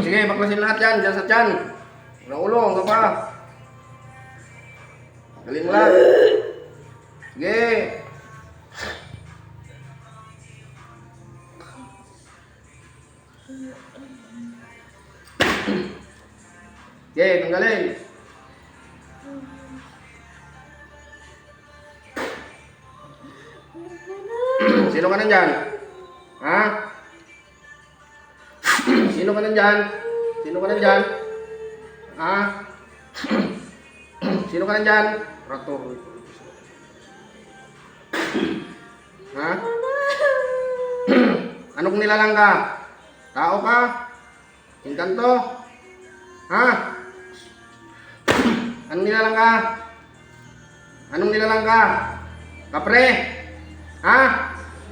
Sige, baklasin lahat yan. Diyan sa tiyan. Walang ulo, hanggang pa. Galing mo lahat. Sige. Sige, tanggalin. Sino ka nandyan? Ha? Sino ka nandyan? Sino ka nandyan? Ha? Sino ka nandyan? Rato. Ha? Anong nilalang ka? Tao ka? Inkanto? Ha? Anong nilalang ka? Anong nilalang ka? Kapre? Ha?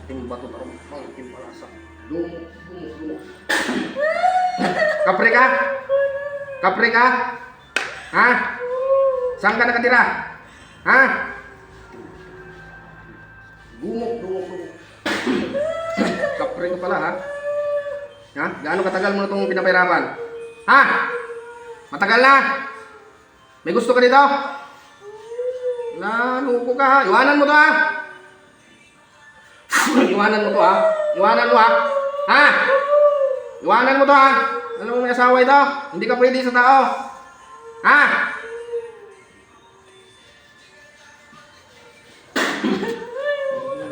Ting bato tarong pangkin palasa. Lumo, lumo, lumo. Kapre ka? Kapre ka? Ha? Saan ka nakatira? Ha? Gumok, gumok, gumok. Kapre ka pala, ha? Ha? Gaano katagal mo na itong pinapahirapan? Ha? Matagal na? May gusto ka dito? Naluko ka, ha? Iwanan mo to, ha? Iwanan mo to, ha? Iwanan mo, ha? Ha? Iwanan mo to, ha? Alam mo may asawa ito? Hindi ka pwede sa tao. Ha?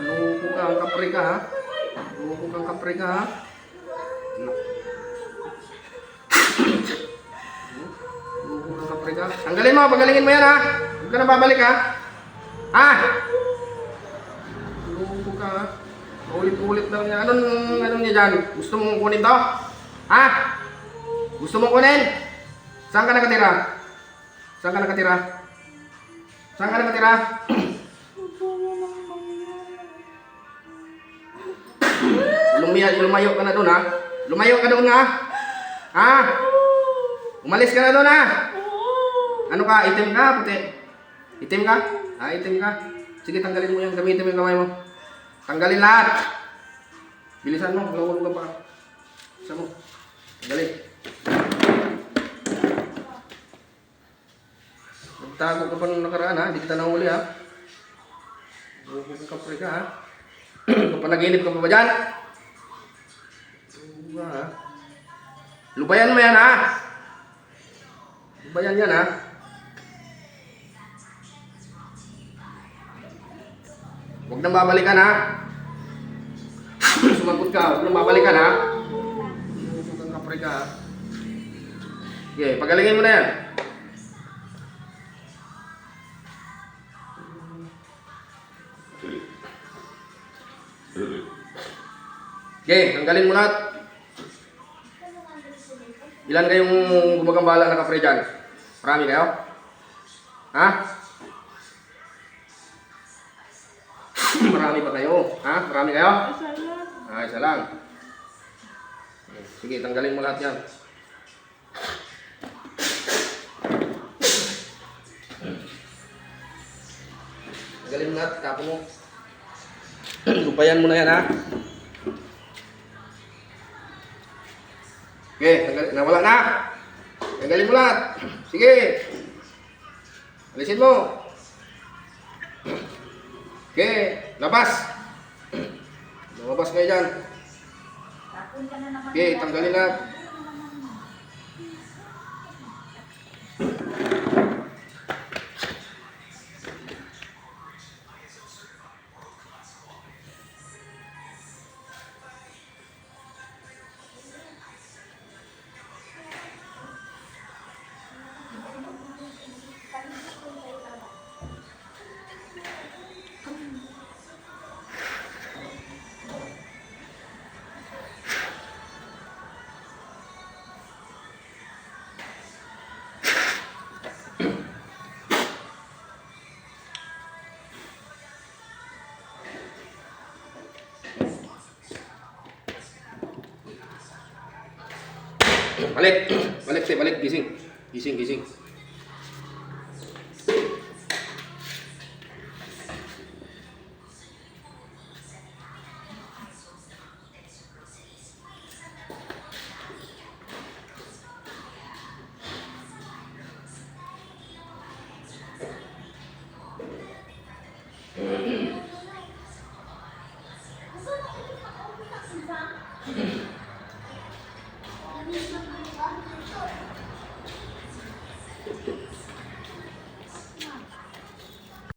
Luko ka, ang kapre ka, ha? Luko kang kapre ka, ha? Luko kang kapre ka. Tanggalin mo, pagalingin mo yan, ha? Huwag ka na babalik, ha? Ha? Luko ka, ha? Ulit-ulit lang niya. Anong, anong niya dyan? Gusto mong kunin to? Ha? Gusto mong kunin? Saan ka nakatira? Saan ka nakatira? Saan ka nakatira? Lumiya, lumayo ka na doon ha? Lumayo ka doon ha? Ha? Umalis ka na doon ha? Ano ka? Itim ka? Puti? Itim ka? Ah, itim ka? Sige, tanggalin mo yan. Gamitin mo yung kamay mo. Tanggalin lahat. Bilisan mo. Gawin ka pa. Isa mo. Tanggalin. Nagtago ka pa nung nakaraan ha? Hindi kita nahuli ha? Buko ka kapre ka ha? Kapanaginip ka pa ba dyan? Lubayan mo yan ha? Lubayan yan ha? Huwag nang babalikan ha? Sumagot ka, huwag nang babalikan ha? Huwag kang kapre ka ha? Okay, pagalingin mo na yan. Okay, tanggalin mo lahat. Ilan kayong gumagambala na kapre dyan? Marami kayo? Ha? Marami ba kayo? Ha? Marami kayo? Ah, isa lang. Sige, tanggalin mo lahat yan. Tanggalin mo lahat, tapon mo. Lupayan mo na yan, ha? Okay, tanggal, nawala na. Tanggalin mo lahat. Sige. Alisin mo. Okay, labas. Lumabas kayo dyan. Okay, tanggalin lahat. Balik. Balik, te. Balik. Gising. Gising, gising.